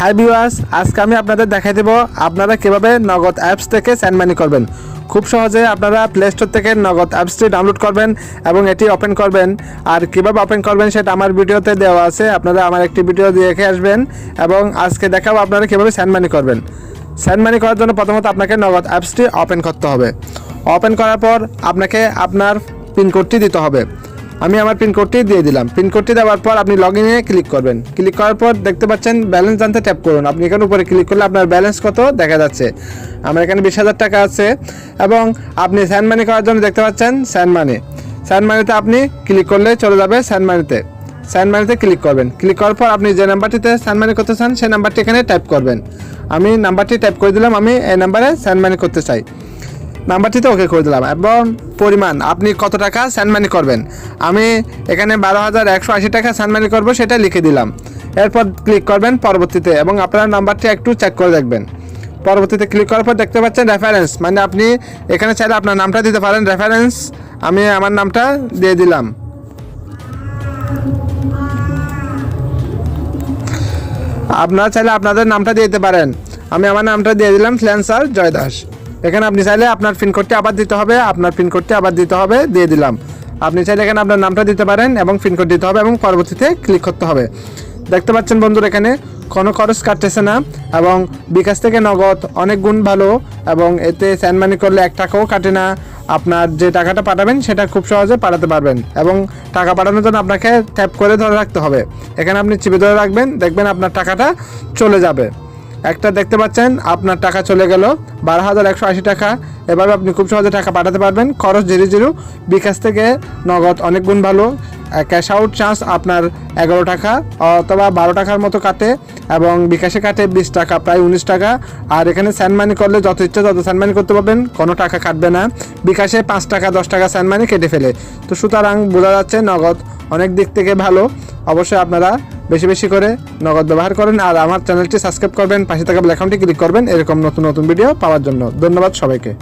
Hi viewers, আজকে আমি আপনাদের দেখাই দেবো আপনারা কীভাবে নগদ অ্যাপস থেকে সেন্ড মানি করবেন। খুব সহজে আপনারা প্লে স্টোর থেকে নগদ অ্যাপসটি ডাউনলোড করবেন এবং এটি ওপেন করবেন। আর কীভাবে ওপেন করবেন সেটা আমার ভিডিওতে দেওয়া আছে, আপনারা আমার একটি ভিডিও দেখে আসবেন এবং আজকে দেখাবো আপনারা কীভাবে সেন্ড মানি করবেন। সেন্ড মানি করার জন্য প্রথমত আপনাকে নগদ অ্যাপসটি ওপেন করতে হবে। ওপেন করার পর আপনাকে আপনার পিনকোডটি দিতে হবে। আমি আমার পিনকোডটি দিয়ে দিলাম। পিনকোডটি দেওয়ার পর আপনি লগ ইনে ক্লিক করবেন। ক্লিক করার পর দেখতে পাচ্ছেন ব্যালেন্স জানতে ট্যাপ করুন। আপনি এখানে উপরে ক্লিক করলে আপনার ব্যালেন্স কত দেখা যাচ্ছে। আমার এখানে বিশ হাজার টাকা আছে এবং আপনি স্যান্ড মানি করার জন্য দেখতে পাচ্ছেন স্যান্ড মানি স্যান্ড মানিতে আপনি ক্লিক করলে চলে যাবে স্যান্ড মানিতে স্যান্ড মানিতে ক্লিক করবেন। ক্লিক করার পর আপনি যে নাম্বারটিতে স্যান্ড মানি করতে চান, সেই নাম্বারটি এখানে টাইপ করবেন। আমি নাম্বারটি টাইপ করে দিলাম, আমি এই নাম্বারে স্যান্ড মানি করতে চাই। নাম্বারটিতে ওকে করে দিলাম। এবং পরিমাণ, আপনি কত টাকা স্যান্ড মানি করবেন? আমি এখানে বারো হাজার একশো আশি টাকা স্যান্ড মানি করব, সেটা লিখে দিলাম। এরপর ক্লিক করবেন পরবর্তীতে এবং আপনার নাম্বারটি একটু চেক করে দেখবেন। পরবর্তীতে ক্লিক করার পর দেখতে পাচ্ছেন রেফারেন্স মানে আপনি এখানে চাইলে আপনার নামটা দিতে পারেন। রেফারেন্স আমি আমার নামটা দিয়ে দিলাম। আপনারা চাইলে আপনাদের নামটা দিয়ে দিতে পারেন। আমি আমার নামটা দিয়ে দিলাম ফ্ল্যান্সার জয় দাস। এখানে আপনি চাইলে আপনার পিনকোডটি আবার দিতে হবে, আপনার পিনকোডটি আবার দিতে হবে, দিয়ে দিলাম। আপনি চাইলে এখানে আপনার নামটা দিতে পারেন এবং পিনকোড দিতে হবে এবং পরবর্তীতে ক্লিক করতে হবে। দেখতে পাচ্ছেন বন্ধুরা এখানে কোনো খরচ কাটতেছে না এবং বিকাশ থেকে নগদ অনেক গুণ ভালো এবং এতে স্যান্ড মানি করলে এক টাকাও কাটে না। আপনার যে টাকাটা পাঠাবেন সেটা খুব সহজে পাঠাতে পারবেন এবং টাকা পাঠানোর জন্য আপনাকে ট্যাপ করে ধরে রাখতে হবে। এখানে আপনি চিপে ধরে রাখবেন, দেখবেন আপনার টাকাটা চলে যাবে। একটা দেখতে পাচ্ছেন, আপনার টাকা চলে গেল, বারো হাজার একশো আশি টাকা। এভাবে আপনি খুব সহজে টাকা পাঠাতে পারবেন। খরচ জিরো জিরো বিকাশ থেকে নগদ অনেক গুণ ভালো। ক্যাশ আউট চার্জ আপনার এগারো টাকা, অথবা বারো টাকার মতো কাটে, এবং বিকাশে কাটে বিশ টাকা, প্রায় উনিশ টাকা। আর এখানে স্যান্ড মানি করলে যত ইচ্ছা তত স্যান্ড মানি করতে পারবেন, কোনো টাকা কাটবে না। বিকাশে পাঁচ টাকা, দশ টাকা স্যান্ড মানি কেটে ফেলে। তো সুতরাং বোঝা যাচ্ছে নগদ অনেক দিক থেকে ভালো। অবশ্যই আপনারা বেশি বেশি করে নগদ ব্যবহার করেন আর আমার চ্যানেলটি সাবস্ক্রাইব করবেন, পাশে থাকা বেল আইকনটি ক্লিক করবেন, এরকম নতুন নতুন ভিডিও পাওয়ার জন্য। ধন্যবাদ সবাইকে।